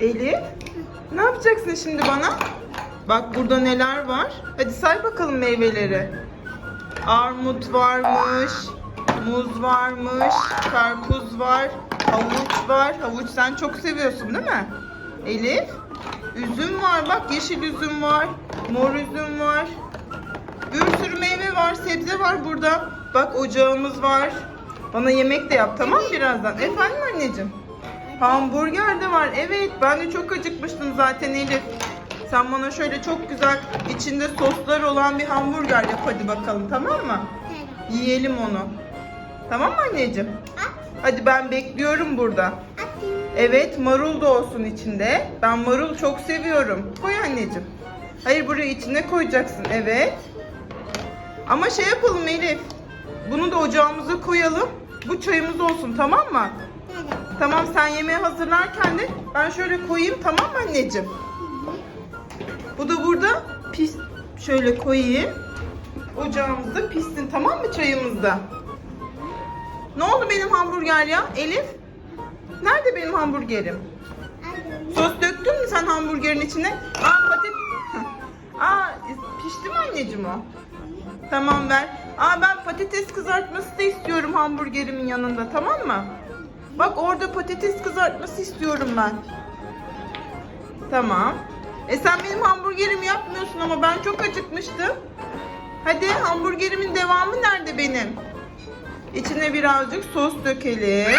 Elif, ne yapacaksın şimdi bana? Bak burada neler var. Hadi say bakalım meyveleri. Armut varmış, muz varmış, karpuz var, havuç var. Havuç sen çok seviyorsun değil mi? Elif, üzüm var bak yeşil üzüm var, mor üzüm var. Bir sürü meyve var, sebze var burada. Bak ocağımız var. Bana yemek de yap tamam birazdan? Efendim anneciğim? Hamburger de var. Evet ben de çok acıkmıştım zaten Elif. Sen bana şöyle çok güzel içinde soslar olan bir hamburger yap hadi bakalım tamam mı? Yiyelim onu. Tamam mı anneciğim? Hadi ben bekliyorum burada. Evet marul da olsun içinde. Ben marul çok seviyorum. Koy anneciğim. Hayır buraya içine koyacaksın. Evet. Ama şey yapalım Elif. Bunu da ocağımıza koyalım. Bu çayımız olsun tamam mı? Tamam sen yemeği hazırlarken de ben şöyle koyayım tamam mı anneciğim? Bu da burada pis şöyle koyayım. Ocağımızda pişsin tamam mı çayımızda? Ne oldu benim hamburger ya Elif? Nerede benim hamburgerim? Sos döktün mü sen hamburgerin içine? Aa patates... Aa pişti mi anneciğim o? Tamam ver. Aa ben patates kızartması da istiyorum hamburgerimin yanında tamam mı? Bak orada patates kızartması istiyorum ben. Tamam. E sen benim hamburgerimi yapmıyorsun ama ben çok acıkmıştım. Hadi hamburgerimin devamı nerede benim? İçine birazcık sos dökelim.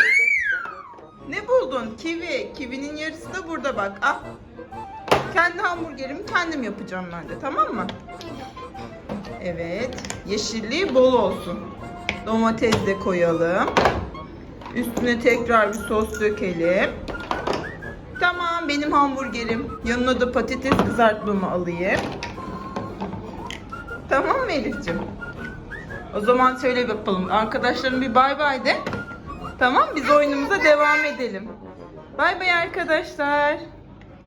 Ne buldun? Kivi. Kivinin yarısı da burada bak. Al. Kendi hamburgerimi kendim yapacağım ben de tamam mı? Evet. Yeşilliği bol olsun. Domates de koyalım. Üstüne tekrar bir sos dökelim. Tamam benim hamburgerim. Yanına da patates kızartmamı alayım. Tamam mı Elif'ciğim? O zaman şöyle yapalım. Arkadaşlarım bir bay bay de. Tamam biz oyunumuza devam edelim. Bay bay arkadaşlar.